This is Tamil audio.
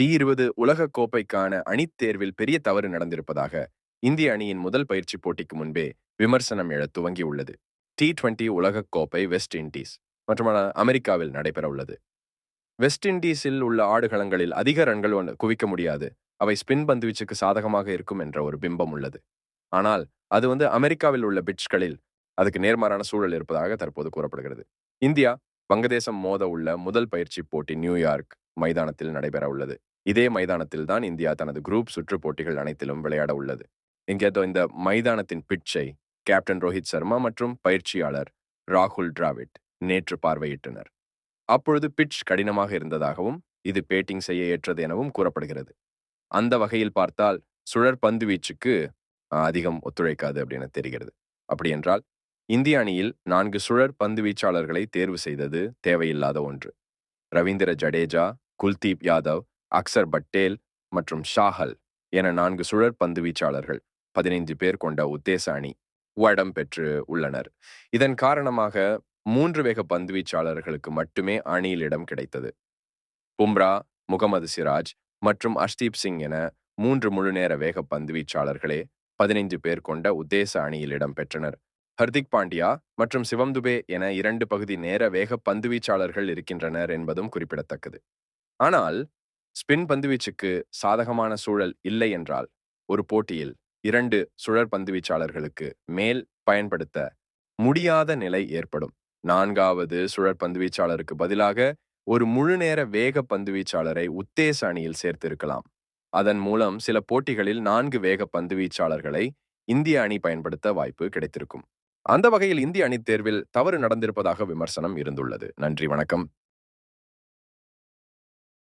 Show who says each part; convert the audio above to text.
Speaker 1: டி இருபது உலகக் கோப்பைக்கான அணித் தேர்வில் பெரிய தவறு நடந்திருப்பதாக இந்திய அணியின் முதல் பயிற்சி போட்டிக்கு முன்பே விமர்சனம் எழத் துவங்கியுள்ளது. டி டுவெண்டி உலகக் கோப்பை வெஸ்ட் இண்டீஸ் மற்றும் அமெரிக்காவில் நடைபெற உள்ளது. வெஸ்ட் இண்டீஸில் உள்ள ஆடுகளங்களில் அதிக ரன்கள் ஒன்று குவிக்க முடியாது. அவை ஸ்பின் பந்துவீச்சுக்கு சாதகமாக இருக்கும் என்ற ஒரு பிம்பம் உள்ளது. ஆனால் அது வந்து அமெரிக்காவில் உள்ள பிட்ச்களில் அதுக்கு நேர்மாறான சூழல் இருப்பதாக தற்போது கூறப்படுகிறது. இந்தியா வங்கதேசம் மோத உள்ள முதல் பயிற்சி போட்டி நியூயார்க் மைதானத்தில் நடைபெற உள்ளது. இதே மைதானத்தில் தான் இந்தியா தனது குரூப் சுற்று போட்டிகள் அனைத்திலும் விளையாட உள்ளது. இங்கே இந்த மைதானத்தின் பிட்சை கேப்டன் ரோஹித் சர்மா மற்றும் பயிற்சியாளர் ராகுல் டிராவிட் நேற்று பார்வையிட்டனர். அப்பொழுது பிட்ச் கடினமாக இருந்ததாகவும் இது பேட்டிங் செய்ய ஏற்றது எனவும் கூறப்படுகிறது. அந்த வகையில் பார்த்தால் சுழற் பந்து வீச்சுக்கு அதிகம் ஒத்துழைக்காது அப்படின்னு தெரிகிறது. அப்படி என்றால் இந்திய அணியில் நான்கு சுழற் பந்து வீச்சாளர்களை தேர்வு செய்தது தேவையில்லாத ஒன்று. ரவீந்திர ஜடேஜா குல்தீப் யாதவ் அக்சர் பட்டேல் மற்றும் ஷாஹல் என நான்கு சுழற் பந்து வீச்சாளர்கள் பதினைந்து பேர் கொண்ட உத்தேச அணி இடம் பெற்று உள்ளனர். இதன் காரணமாக மூன்று வேக பந்து வீச்சாளர்களுக்கு மட்டுமே அணியில் இடம் கிடைத்தது. பும்ரா முகமது சிராஜ் மற்றும் அஷ்தீப் சிங் என மூன்று முழுநேர வேக பந்து வீச்சாளர்களே பதினைந்து பேர் கொண்ட உத்தேச அணியில் இடம் பெற்றனர். ஹர்திக் பாண்டியா மற்றும் சிவம் துபே என இரண்டு பகுதி நேர வேக பந்து வீச்சாளர்கள் இருக்கின்றனர் என்பதும் குறிப்பிடத்தக்கது. ஆனால் ஸ்பின் பந்துவீச்சுக்கு சாதகமான சூழல் இல்லை என்றால் ஒரு போட்டியில் இரண்டு சுழற் பந்துவீச்சாளர்களுக்கு மேல் பயன்படுத்த முடியாத நிலை ஏற்படும். நான்காவது சுழற் பந்துவீச்சாளருக்கு பதிலாக ஒரு முழுநேர வேக பந்துவீச்சாளரை உத்தேச அணியில் சேர்த்திருக்கலாம். அதன் மூலம் சில போட்டிகளில் நான்கு வேக பந்துவீச்சாளர்களை இந்திய அணி பயன்படுத்த வாய்ப்பு கிடைத்திருக்கும். அந்த வகையில் இந்திய அணி தேர்வில் தவறு நடந்திருப்பதாக விமர்சனம் இருந்துள்ளது. நன்றி வணக்கம்.